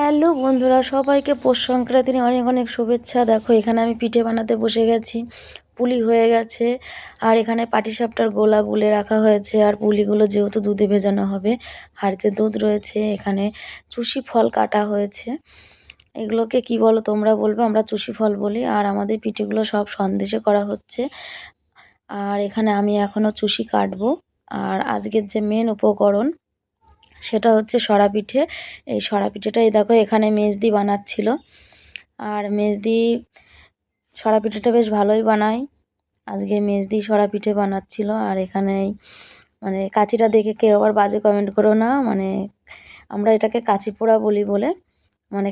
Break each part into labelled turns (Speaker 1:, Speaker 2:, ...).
Speaker 1: Hello বন্ধুরা, সবাইকে পৌষ সংক্রান্তির অনেক অনেক শুভেচ্ছা। দেখো, এখানে আমি পিঠে বানাতে বসে গেছি, পুলি হয়ে গেছে, আর এখানে পাটিসাপটার গোলা গুলে রাখা হয়েছে, আর পুলিগুলো যেহেতু দুধে ভেজানো হবে, হাঁড়িতে দুধ রয়েছে, এখানে চুষি ফল কাটা হয়েছে। এগুলোকে কি বলো তোমরা বলবে, আমরা চুষি ফল বলি, আর আমাদের পিঠেগুলো সব সন্দেশে করা হচ্ছে। আর এখানে আমি এখনও চুষি কাটবো, আর আজকের যে মেন উপকরণ সেটা হচ্ছে সরা পিঠে এই সরা পিঠেটাই দেখো এখানে মেজদি বানাচ্ছিল। আর মেজদি সরা পিঠেটা বেশ ভালোই বানায়। আজকে মেজদি সরা পিঠে বানাচ্ছিল। আর এখানে মানে কাচিটা দেখে কেউ আবার বাজে কমেন্ট করো না। মানে আমরা এটাকে কাচি পোড়া বলি বলে। মানে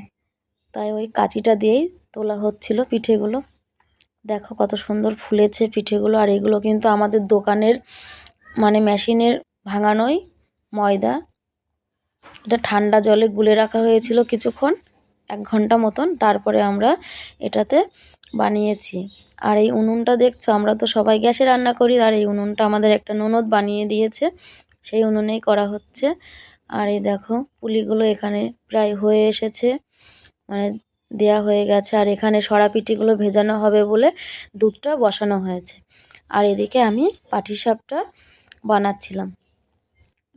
Speaker 1: তাই ওই কাচিটা দিয়েই তোলা হচ্ছিল পিঠেগুলো। দেখো কত সুন্দর ফুলেছে পিঠেগুলো। আর এগুলো কিন্তু আমাদের দোকানের মানে মেশিনের ভাঙানোই ময়দা। এটা ঠান্ডা জলে গুলে রাখা হয়েছিল কিছুক্ষণ, এক ঘণ্টা মতন। তারপরে আমরা এটাতে বানিয়েছি। আর এই উনুনটা দেখছ, আমরা তো সবাই গ্যাসে রান্না করি, আর এই উনুনটা আমাদের একটা ননদ বানিয়ে দিয়েছে। সেই উনুনেই করা হচ্ছে। আর এই দেখো, পুলিগুলো এখানে প্রায় হয়ে এসেছে। মানে দেয়া হয়ে গেছে। আর এখানে সরা পিঠিগুলো ভেজানো হবে বলে দুধটা বসানো হয়েছে। আর এদিকে আমি পাটিসাপটা বানাচ্ছিলাম।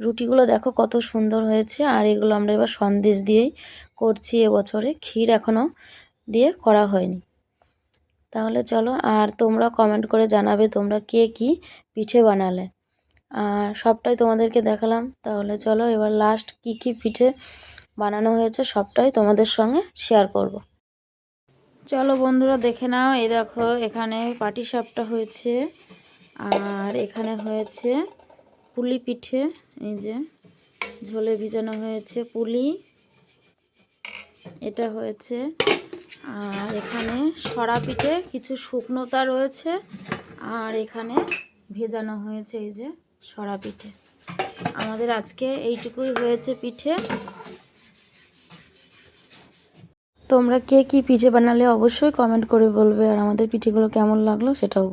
Speaker 1: রুটিগুলো দেখো কত সুন্দর হয়েছে। আর এগুলো আমরা এবার সন্দেশ দিয়েই করছি এবছরে। ক্ষীর এখনও দিয়ে করা হয়নি। তাহলে চলো, আর তোমরা কমেন্ট করে জানাবে তোমরা কে কি পিঠে বানালে। আর সবটাই তোমাদেরকে দেখালাম। তাহলে চলো, এবার লাস্ট কি কি পিঠে বানানো হয়েছে সবটাই তোমাদের সঙ্গে শেয়ার করব। চলো বন্ধুরা, দেখে নাও। এই দেখো, এখানে পাটি সাপটা হয়েছে। আর এখানে হয়েছে পুলি পিঠে, এই যে ঝোলে ভিজানো হয়েছে পুলি। এটা হয়েছে, আর এখানে সরা পিঠে কিছু শুকনোতা রয়েছে, আর এখানে ভেজানো হয়েছে এই যে সরা পিঠে। আমাদের আজকে এইটুকুই হয়েছে পিঠে। তোমরা কে কি পিঠে বানালে অবশ্যই কমেন্ট করে বলবে, আর আমাদের পিঠেগুলো কেমন লাগল সেটাও